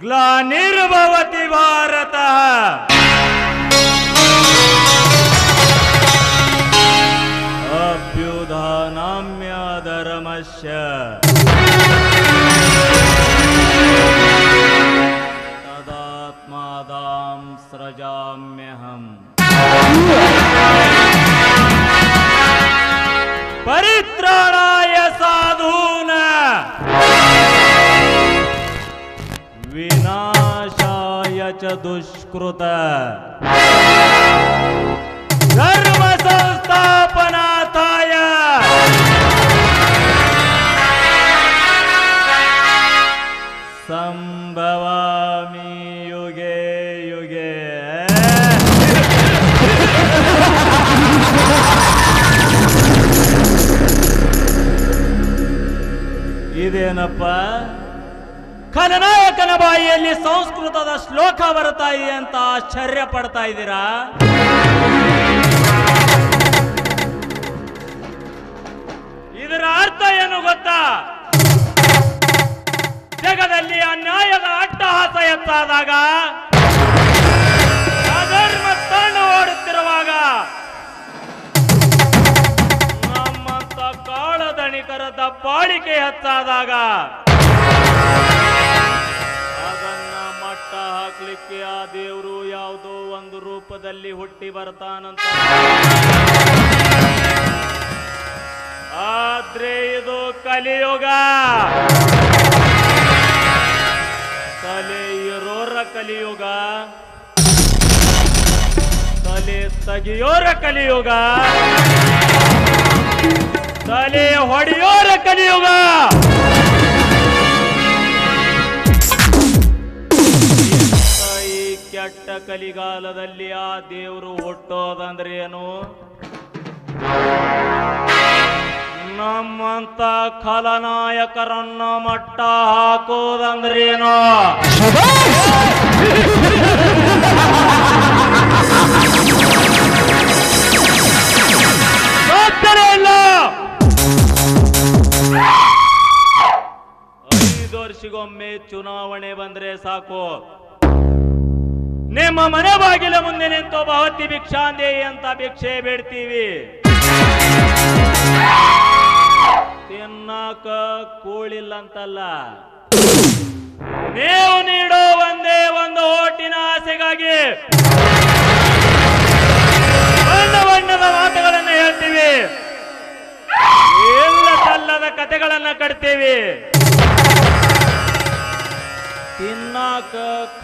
ग्लानिर्भवति भारतः। अभ्युधानाम्यादरमस्य ಚ ದುಷ್ಕೃತ ಧರ್ಮ ಸಂಸ್ಥಾಪನಾಥಾಯ ಸಂಭವಾಮಿ ಯುಗೆ ಯುಗೆ ಇದೇನಪ್ಪ ಖಲನಾಯಕನ ಬಾಯಿಯಲ್ಲಿ ಸಂಸ್ಕೃತದ ಶ್ಲೋಕ ಬರ್ತಾ ಇದೆ ಅಂತ ಆಶ್ಚರ್ಯ ಪಡ್ತಾ ಇದ್ದೀರಾ? ಇದರ ಅರ್ಥ ಏನು ಗೊತ್ತಾ? ಜಗದಲ್ಲಿ ಅನ್ಯಾಯದ ಅಟ್ಟಹಾಸ ಎತ್ತಾದಾಗ, ಅಧರ್ಮ ತಣ್ಣ ಓಡುತ್ತಿರುವಾಗ, ನಮ್ಮಂತ ಕಾಳದಣಿಕರ ದಬ್ಬಾಳಿಕೆ ಹೆಚ್ಚಾದಾಗ ಮಟ್ಟ ಹಾಕ್ಲಿಕ್ಕೆ ಆ ದೇವರು ಯಾವುದೋ ಒಂದು ರೂಪದಲ್ಲಿ ಹುಟ್ಟಿ ಬರ್ತಾನಂತ. ಆದ್ರೆ ಇದು ಕಲಿಯುಗ. ತಲೆ ಇರೋರ ಕಲಿಯುಗ. ತಲೆ ತಗಿಯೋರ ಕಲಿಯುಗ. ತಲೆ ಹೊಡೆಯೋರ ಕಲಿಯುಗ. ಕೆಟ್ಟ ಕಲಿಗಾಲದಲ್ಲಿ ಆ ದೇವರು ಹುಟ್ಟೋದಂದ್ರೆ ಏನು? ನಮ್ಮಂತ ಖಲನಾಯಕರನ್ನ ಮಟ್ಟ ಹಾಕೋದಂದ್ರೇನು ಐದು ವರ್ಷಗೊಮ್ಮೆ ಚುನಾವಣೆ ಬಂದ್ರೆ ಸಾಕು. ನಿಮ್ಮ ಮನೆ ಬಾಗಿಲ ಮುಂದೆ ನಿಂತು ಭವತಿ ಭಿಕ್ಷಾಂದೇಯಿ ಅಂತ ಭಿಕ್ಷೆ ಬಿಡ್ತೀವಿ. ತಿನ್ನಕ ಕೂಳಿಲ್ಲ ಅಂತಲ್ಲ ನೀವು ನೀಡೋ ಒಂದೇ ಒಂದು ಓಟಿನ ಆಸೆಗಾಗಿ ಬಣ್ಣ ಬಣ್ಣದ ಮಾತುಗಳನ್ನು ಹೇಳ್ತೀವಿ. ಎಲ್ಲ ತಲ್ಲದ ಕತೆಗಳನ್ನು ಕಟ್ತೀವಿ. ತಿನ್ನಾಕ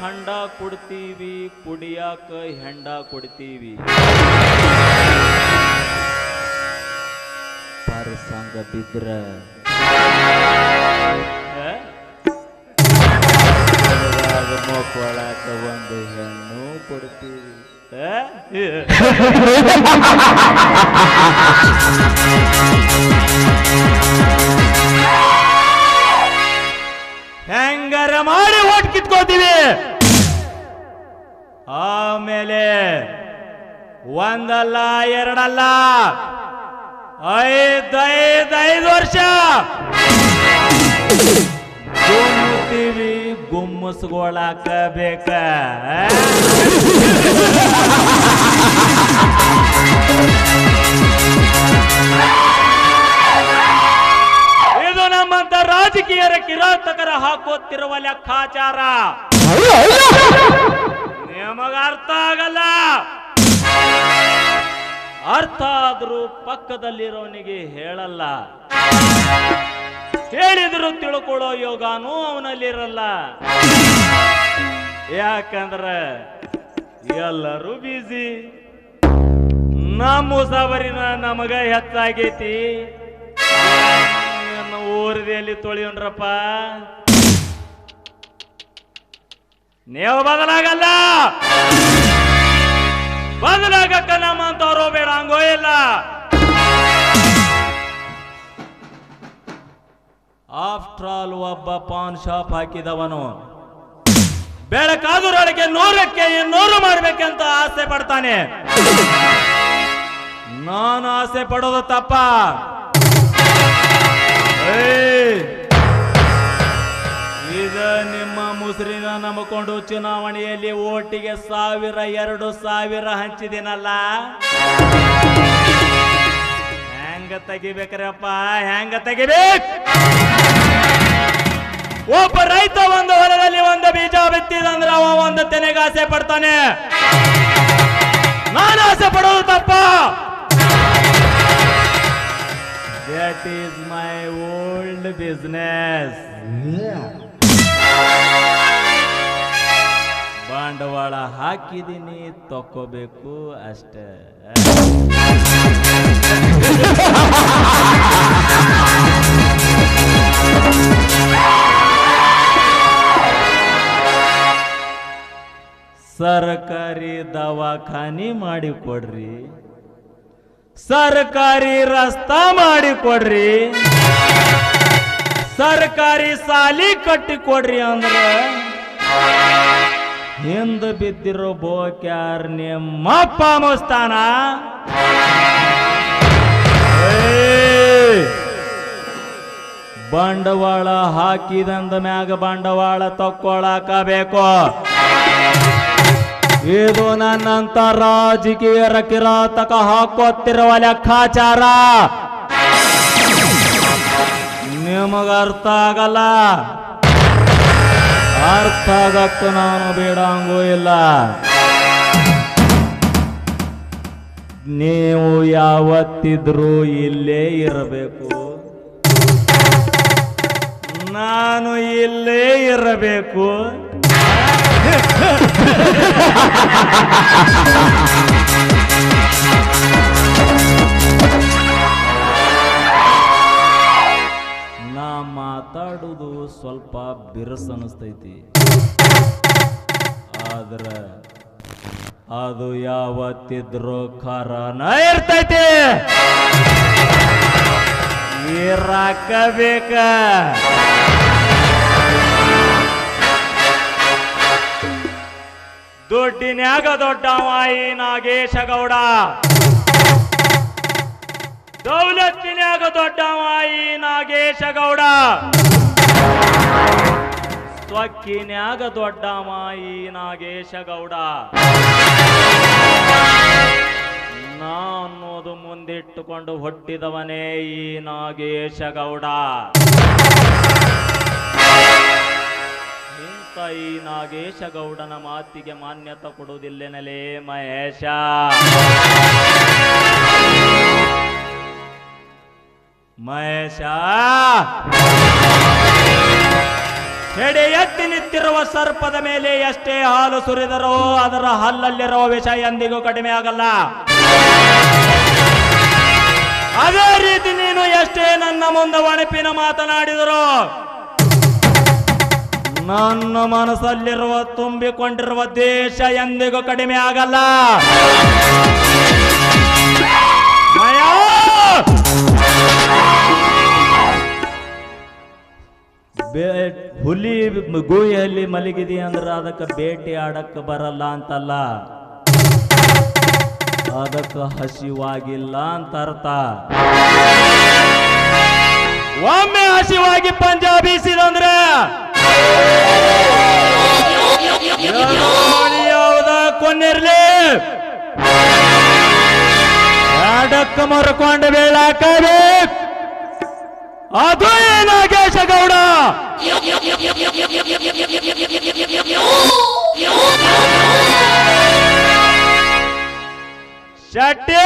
ಖಂಡ ಕೊಡ್ತೀವಿ ಕುಡಿಯಾಕ ಹೆಂಡ ಕೊಡ್ತೀವಿ. ಪರಸಂಗ ಬಿದ್ರ. ಮಕ್ಕಳಾಕ ಒಂದು ಹೆಣ್ಣು ಕೊಡ್ತೀವಿ. ಆ? ಹೆಂಗಾರ ಮಾಡಿ ಓಟ್ ಕಿತ್ಕೋತೀವಿ. ಆಮೇಲೆ ಒಂದಲ್ಲ ಎರಡಲ್ಲ. ಐದೈದೈದು ಐದ್ ಐದು ವರ್ಷ. ಗುಮ್ಮುತ್ತೀವಿ ಗುಮ್ಮಸ್ಕೊಳಕ ಬೇಕ ನಮ್ಮಂತ ರಾಜಕೀಯರ ಕಿರಾತಕರ ಹಾಕೋತಿರುವ ಲೆಕ್ಕಾಚಾರ. ನಿಮಗ ಅರ್ಥ ಆಗಲ್ಲ. ಅರ್ಥ ಆದ್ರೂ ಪಕ್ಕದಲ್ಲಿರೋನಿಗೆ ಹೇಳಲ್ಲ. ಹೇಳಿದ್ರು ತಿಳ್ಕೊಳ್ಳೋ ಯೋಗಾನೂ ಅವನಲ್ಲಿರಲ್ಲ. ಯಾಕಂದ್ರೆ ಎಲ್ಲರೂ ಬಿಜಿ ನಮ್ಮ ಸವರಿನ ನಮಗ ಹೆಚ್ಚಾಗೈತಿ. ಊರದಲ್ಲಿ ತೊಳಿಯೋಣ್ರಪ್ಪ. ನೀವು ಬದಲಾಗಲ್ಲ. ಬದಲಾಗಕ್ಕ ನಮ್ಮಂತವ್ರು ಬೇಡ, ಹಂಗೋ ಇಲ್ಲ. ಆಫ್ಟರ್ ಆಲ್ ಒಬ್ಬ ಪಾನ್ ಶಾಪ್ ಹಾಕಿದವನು. ಬೆಳಕಾದುರೊಳಗೆ ನೂರಕ್ಕೆ ಇನ್ನೂರು ಮಾಡ್ಬೇಕಂತ ಆಸೆ ಪಡ್ತಾನೆ. ನಾನು ಆಸೆ ಪಡೋದು ತಪ್ಪ! ಈಗ ನಿಮ್ಮ ಮುಸ್ರಿನ ನಂಬಿಕೊಂಡು ಚುನಾವಣೆಯಲ್ಲಿ ಓಟಿಗೆ ಸಾವಿರ, ಎರಡು ಸಾವಿರ ಹಂಚಿದಿನಲ್ಲ? ಹೆಂಗ ತೆಗಿಬೇಕ್ರಪ್ಪ ಹೆಂಗ ತೆಗಿಬೇಕು? ಒಬ್ಬ ರೈತ ಒಂದು ಹೊಲದಲ್ಲಿ ಒಂದು ಬೀಜ ಬಿತ್ತಿದಂದ್ರೆ ಅವ ಒಂದು ತೆನೆಗೆ ಆಸೆ ಪಡ್ತಾನೆ. ನಾನು ಆಸೆ ಪಡೋದು ತಪ್ಪ. That is my old business ಬಂಡವಾಳ ಹಾಕಿದ್ದೀನಿ ತಕ್ಕೋಬೇಕು ಅಷ್ಟೇ. ಸರ್ಕಾರಿ ದವಾಖಾನಿ ಮಾಡಿಕೊಡ್ರಿ. ಸರ್ಕಾರಿ ರಸ್ತಾ ಮಾಡಿಕೊಡ್ರಿ. ಸರ್ಕಾರಿ ಸಾಲಿ ಕಟ್ಟಿಕೊಡ್ರಿ ಅಂದ್ರ ಹಿಂದ ಬಿದ್ದಿರೋ ಬೋಕ್ಯಾರ್ ನಿಮ್ಮಪ್ಪ ಮುಸ್ತಾನ! ಬಂಡವಾಳ ಹಾಕಿದಂದ ಮ್ಯಾಗ ಬಂಡವಾಳ ತಕ್ಕೊಳಕ ಬೇಕು ಇದು ನನ್ನಂತ ರಾಜಕೀಯರ ಕಿರಾತಕ ಹಾಕೋತಿರುವ ಲೆಕ್ಕಾಚಾರ. ನಿಮಗ ಅರ್ಥ ಆಗಲ್ಲ. ಅರ್ಥ ಆಗಕ್ಕ ನಾನು ಬೇಡಂಗೂ ಇಲ್ಲ. ನೀವು ಯಾವತ್ತಿದ್ರೂ ಇಲ್ಲೇ ಇರಬೇಕು. ನಾನು ಇಲ್ಲೇ ಇರಬೇಕು. ನಾ ಮಾತಾಡುವುದು ಸ್ವಲ್ಪ ಬಿರುಸು ಅನಿಸ್ತೈತಿ. ಆದ್ರ ಅದು ಯಾವತ್ತಿದ್ರೂ ಖರನ ಇರ್ತೈತಿ. ಇರಾಕ ದುಡ್ಡಿನ್ಯಾಗ ದೊಡ್ಡ ಮಾಯಿ ನಾಗೇಶ ಗೌಡ ದೌಲತ್ತಿನ್ಯಾಗ ದೊಡ್ಡ ಮಾಯಿ ನಾಗೇಶ ಗೌಡ ಸ್ವಕ್ಕಿನ್ಯಾಗ ದೊಡ್ಡ ಮಾಯಿ ನಾಗೇಶ ಗೌಡ ನಾ ಅನ್ನೋದು ಮುಂದಿಟ್ಟುಕೊಂಡು ಹೊಟ್ಟಿದವನೇ ಈ ನಾಗೇಶ ಗೌಡ ಇಂಥ ನಾಗೇಶ ಗೌಡನ ಮಾತಿಗೆ ಮಾನ್ಯತೆ ಕೊಡುವುದಿಲ್ಲೆನಲೇ ಮಹೇಶ? ಮಹೇಶ? ಹೆಡೆ ಎತ್ತಿ ನಿಂತಿರುವ ಸರ್ಪದ ಮೇಲೆ ಎಷ್ಟೇ ಹಾಲು ಸುರಿದರೂ ಅದರ ಹಲ್ಲಲ್ಲಿರುವ ವಿಷ ಎಂದಿಗೂ ಕಡಿಮೆ ಆಗಲ್ಲ. ಅದೇ ರೀತಿ ನೀನು ಎಷ್ಟೇ ನನ್ನ ಮುಂದೆ ಒಣಪಿನ ಮಾತನಾಡಿದರು ನನ್ನ ಮನಸ್ಸಲ್ಲಿರುವ, ತುಂಬಿಕೊಂಡಿರುವ ದೇಶ ಎಂದಿಗೂ ಕಡಿಮೆ ಆಗಲ್ಲ. ಹುಲಿ ಗೂಯಲ್ಲಿ ಮಲಗಿದಿ ಅಂದ್ರೆ ಅದಕ್ಕೆ ಬೇಟೆ ಆಡಕ್ಕೆ ಬರಲ್ಲ ಅಂತಲ್ಲ. ಅದಕ್ಕೆ ಹಸಿವಾಗಿಲ್ಲ ಅಂತ ಅರ್ಥ. ಒಮ್ಮೆ ಹಸಿವಾಗಿ ಪಂಜ ಎಡಕ್ಕೆ ಮರ್ಕೊಂಡು ಬೀಳಾಕಬೇಕು ಅದು ನಾಗೇಶ ಗೌಡ ಶೆಟ್ಟಿ!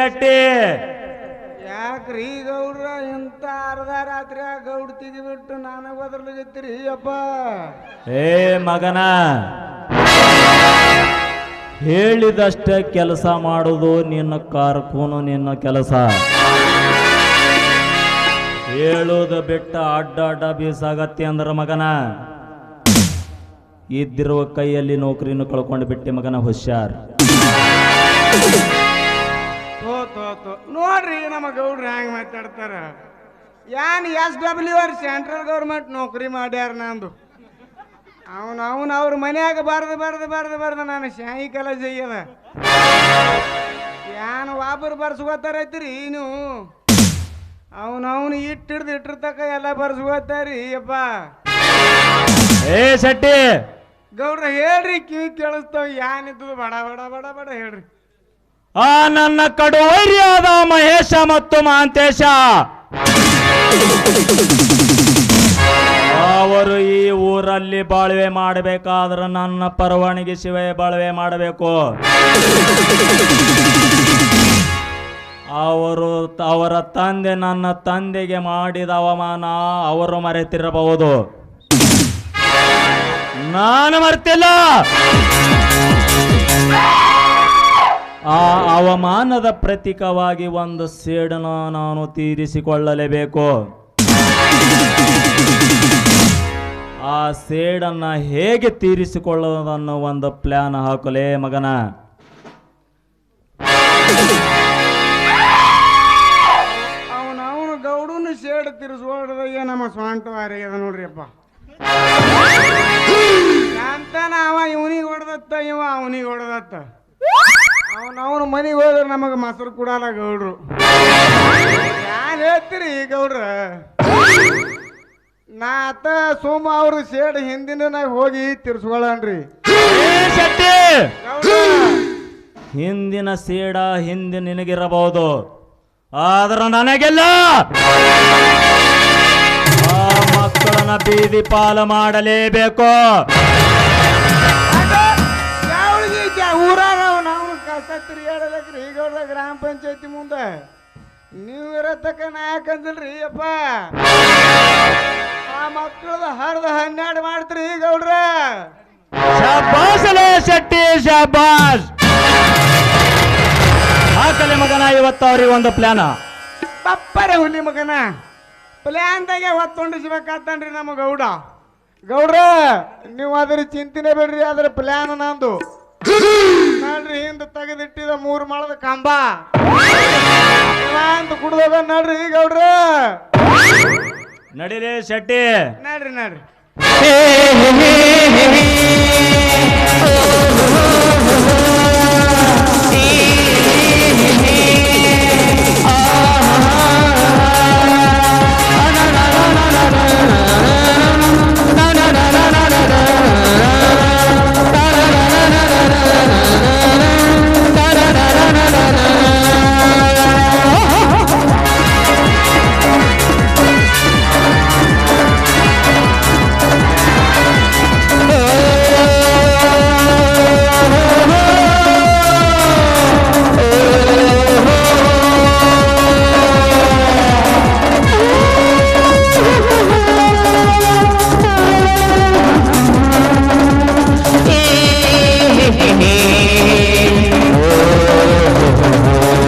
ಶೆಟ್ಟಿ ಯಾಕ್ರಿ ಗೌಡ್ರ ಇಂಥ ಅರ್ಧ ರಾತ್ರಿ ಗೌಡ್ ತೆಗಿಬಿಟ್ಟು ನಾನು ಬದಲಾಗತ್ತೀರಿ ಅಪ್ಪ? ಏ ಮಗನ ಹೇಳಿದಷ್ಟೇ ಕೆಲಸ ಮಾಡುವುದು ನಿನ್ನ ಕಾರ್ಕೂನು ನಿನ್ನ ಕೆಲಸ. ಹೇಳೋದು ಬಿಟ್ಟ ಅಡ್ಡ ಅಡ್ಡ ಬೀಸಾಗತ್ತೆ ಅಂದ್ರ ಮಗನ ಇದ್ದಿರುವ ಕೈಯಲ್ಲಿ ನೌಕರಿಯನ್ನು ಕಳ್ಕೊಂಡು ಬಿಟ್ಟೆ ಮಗನ ಹುಷಾರ್. ತೋ ತೋ ತೋ ನೋಡ್ರಿ ನಮ್ಮ ಗೌಡ್ರು ಹೆಂಗ್ ಮಾತಾಡ್ತಾರ. ಯಾನ್ S W R central government ನೌಕರಿ ಮಾಡ್ಯಾರ ನಂದು. ಅವನು ಅವನು ಅವ್ರ ಮನ್ಯಾಗ ಬರ್ದು ಬರ್ದು ಬರ್ದು ಬರ್ದು ನಾನು ಶಾಯಿ ಕಲಸ ಅದ ಏನು ವಾಪರ್ ಬರ್ಸ್ಕೋತಾರೈತ್ರಿ ನೀವು ಅವನು ಅವನು ಇಟ್ಟು ಹಿಡ್ದು ಇಟ್ಟಿರ್ತಕ್ಕ ಎಲ್ಲ ಬರ್ಸ್ಕೋತಾರಿ ಅಪ್ಪ ಏ ಶೆಟ್ಟಿ. ಗೌಡ್ರ ಹೇಳ್ರಿ ಕಿವಿ ಕೇಳಿಸ್ತಾವ ಯಾನಿದ್ದು ಬಡ ಬಡ ಬಡ ಬಡ ಹೇಳ್ರಿ. ಆ ನನ್ನ ಕಡುವೈರ್ಯಾದ ಮಹೇಶ ಮತ್ತು ಮಹಾಂತೇಶ ಅವರು ಈ ಊರಲ್ಲಿ ಬಾಳ್ವೆ ಮಾಡಬೇಕಾದ್ರೆ ನನ್ನ ಪರವಾನಗಿ ಶಿವೆ ಬಾಳ್ವೆ ಮಾಡಬೇಕು. ಅವರು ಅವರ ತಂದೆ ನನ್ನ ತಂದೆಗೆ ಮಾಡಿದ ಅವಮಾನ ಅವರು ಮರೆತಿರಬಹುದು. ನಾನು ಮರ್ತಿಲ್ಲ. ಆ ಅವಮಾನದ ಪ್ರತೀಕವಾಗಿ ಒಂದು ಸೇಡನ ನಾನು ತೀರಿಸಿಕೊಳ್ಳಲೇಬೇಕು. ಆ ಸೇಡನ್ನ ಹೇಗೆ ತೀರಿಸಿಕೊಳ್ಳೋದನ್ನು ಒಂದು ಪ್ಲಾನ್ ಹಾಕಲೇ ಮಗನ. ಅವನು ಗೌಡನು ಶೇಡ್ ತಿರ್ಸ್ಕೊಳ್ದಾಗ ನಮ್ಮ ಸ್ವಂಟವಾರಿ ಅದ ನೋಡ್ರಿಯಪ್ಪ ಅಂತಾನ ಅವ ಇವನಿಗೆ ಹೊಡೆದತ್ತ ಇವ ಅವನಿಗೆ ಹೊಡೆದತ್ತ. ಅವನ ಅವನ ಮನೆಗೆ ಹೋದ್ರೆ ನಮಗೆ ಮೊಸರು ಕೊಡಲ್ಲ ಗೌಡ್ರು. ಯಾರು ಹೇಳ್ತೀರಿ ಗೌಡ್ರ. ನಾ ಆತ ಸೋಮ ಅವ್ರ ಸೇಡ್ ಹಿಂದಿನ ಹೋಗಿ ತಿರ್ಸ್ಕೊಳ್ಳನ್ರಿ ಹಿಂದಿನ ಸೇಡ ಹಿಂದೆ ನಿನಗಿರಬಹುದು. ಆದ್ರೆ ನನಗೆಲ್ಲ! ಆ ಮಕ್ಕಳನ್ನ ಬೀದಿ ಪಾಲು ಮಾಡಲೇಬೇಕು. ತಿರುಗಾಡಲಕ್ರಿ ಈಗ ಗ್ರಾಮ ಪಂಚಾಯತಿ ಮುಂದೆ. ನೀವು ಇರತಕ್ಕ ನಾಯಕ ಅಂದಿಲ್ರಿ ಅಪ್ಪ? ಆ ಮಕ್ಕಳದ ಹರಿದ ಹನ್ನೆರಡು ಮಾಡ್ತೀರಿ ಈಗ ಅವ್ರ ಶೆಟ್ಟಿ ಶಾಬಾಸ್ ಹಾಕಲೆ ಮಗನ ಇವತ್ತು ಅವ್ರಿಗೆ ಒಂದು ಪ್ಲಾನ ಪಪ್ಪರೆ ಹುಲಿ ಮಗನ. ಪ್ಲ್ಯಾನ್ದಾಗೆ ಹೊತ್ತೊಂಡಿಸ್ಬೇಕಾತನ್ರಿ ನಮ್ಮ ಗೌಡ. ಗೌಡ್ರ ನೀವು ಅದ್ರ ಚಿಂತನೆ ಬಿಡ್ರಿ ಅದ್ರ ಪ್ಲ್ಯಾನ್ ನಂದು. ನೋಡ್ರಿ ಹಿಂದೆ ತೆಗೆದಿಟ್ಟಿದ ಮೂರು ಮಾಡದ ಕಂಬ ಇವ ಅಂತ ಕುಡ್ದೋಗ ನೋಡ್ರಿ ಗೌಡ್ರ ನಡಿಲೇ ಶೆಟ್ಟಿ ನೋಡ್ರಿ ನೋಡ್ರಿ ಹೇ ಹೇ ಹೇ ಹೇ ಹೇ. ಓ, ಓ, ಓ.